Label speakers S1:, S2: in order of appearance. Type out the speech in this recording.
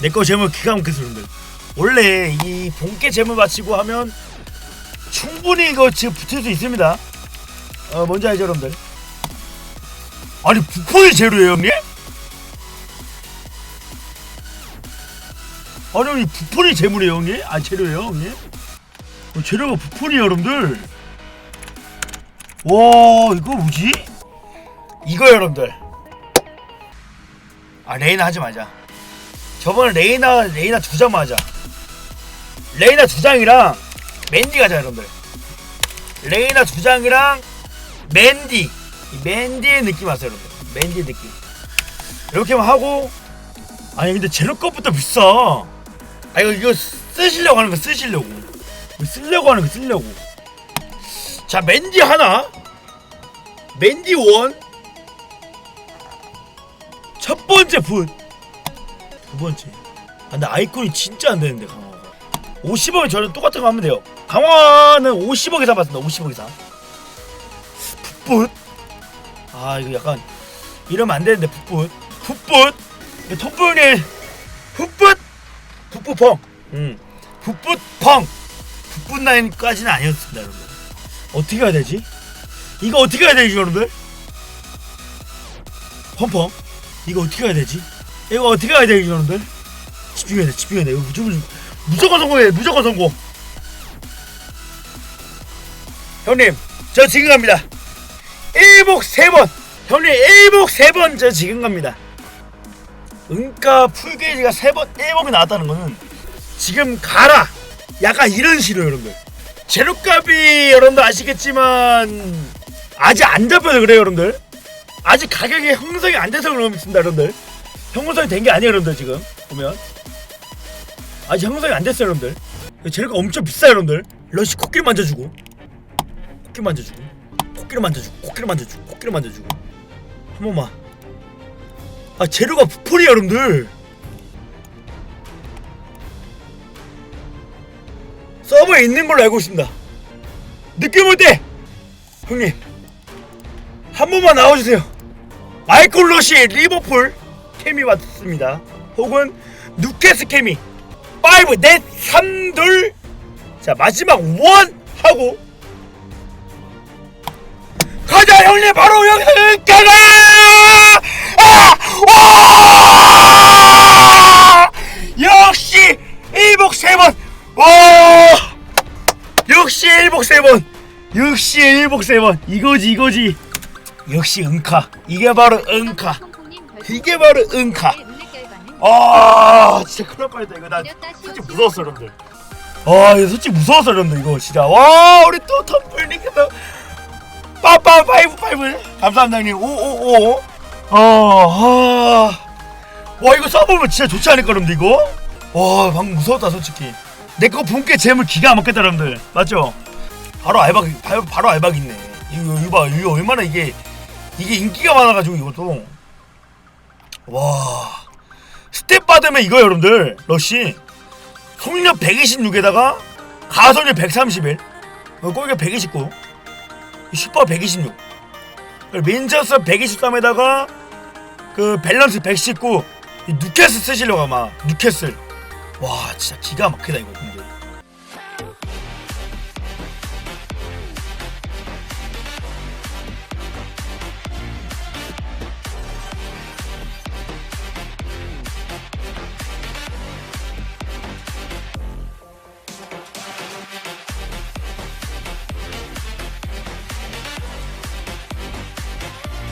S1: 내 거 재물 기가 막혀서 여러분들 원래 이 본캐 재물 바치고 하면 충분히 이거 지금 붙을 수 있습니다 어 뭔지 알죠 여러분들 아니 부폰이 재료예요 형님? 아니 형님 부폰이 재물이에요 형님? 아 재료예요 형님? 어, 재료가 부폰이에요 여러분들 와 이거 뭐지? 이거 여러분들 아 레이나 하지 말자 저번에 레이나 레이나 두 장 맞아. 레이나 두 장이랑 맨디 가자 여러분들. 레이나 두 장이랑 맨디. 이 맨디의 느낌 왔어요 여러분들? 맨디 느낌. 이렇게만 하고 아니 근데 제로 것부터 비싸. 아 이거 이거 쓰시려고 하는 거 쓰시려고. 쓰려고 하는 거 쓰려고. 자 맨디 하나. 맨디 원. 첫 번째 분. 두 번째. 아, 근데 아이콘이 진짜 안 되는데 강화가. 50억에 저는 똑같은 거 하면 돼요. 강화는 50억에 사봤습니다. 50억에 사. 풋풋. 아 이거 약간 이러면 안 되는데 풋풋. 풋풋. 톱분이 풋풋. 풋풋펑. 음. 풋풋펑. 풋풋 라인까지는 아니었습니다, 여러분. 어떻게 해야 되지? 이거 어떻게 해야 되지, 여러분들? 펑펑. 이거 어떻게 해야 되지? 이거 어떻게 해야 되지 여러분들? 집중해야 돼 집중해야 돼. 이거 무조건 무조건 성공해 무조건 성공. 형님 저 지금 갑니다. 일복 세번. 형님 일복 세번 저 지금 갑니다. 은가 풀게이지가 세번 일복이 나왔다는 거는 지금 가라. 약간 이런 식으로 여러분들. 재료값이 여러분들 아시겠지만 아직 안 잡혀서 그래요 여러분들? 아직 가격이 형성이 안 돼서 그렇습니다 여러분들 형성이 된 게 아니에요 여러분들 지금. 보면. 아직 형성이 안 됐어요 여러분들. 재료가 엄청 비싸요 여러분들. 러시 코끼리 만져주고. 코끼리 만져주고. 코끼리 만져주고 코끼리 만져주고 코끼리 만져주고. 한 번만. 아 재료가 부풀이에요 여러분들. 서버에 있는 걸로 알고 있습니다. 느낌 올 때? 형님. 한 번만 나와주세요. 마이클 로시 리버풀 케미 왔습니다. 혹은 누케스 케미 5, 넷, 3, 둘. 자 마지막 원 하고 가자 형님 바로 여기서 가라! 아! 와! 역시 일복 세 번. 와! 역시 일복 세 번. 역시 일복 세 번. 이거지 이거지. 역시 은카 이게 바로 은카 이게 바로 은카. 아 진짜 큰일 날 뻔했다 이거. 나 솔직히 무서웠어 여러분들. 아 이거 솔직히 무서웠어 여러분들 이거 진짜. 와 우리 또 텀블링에서 빠빠 파이브 파이브. 감사합니다 형님. 오오오. 어와 이거 써보면 진짜 좋지 않을까 여러분들 이거? 와 방금 무서웠다 솔직히. 내 거 분께 재물 기가 막혔다 여러분들. 맞죠? 바로 알박 바로, 바로 알박 있네. 이거 이거 봐. 이거 얼마나 이게 이게 인기가 많아가지고 이것도 와. 스텝 받으면 이거 여러분들. 러쉬. 속력 126에다가 가속력 131 꼬리가 129 슈퍼 126 민저스 123에다가 그 밸런스 119이 뉴캐슬 쓰시려고 아마. 뉴캐슬. 와 진짜 기가 막히다 이거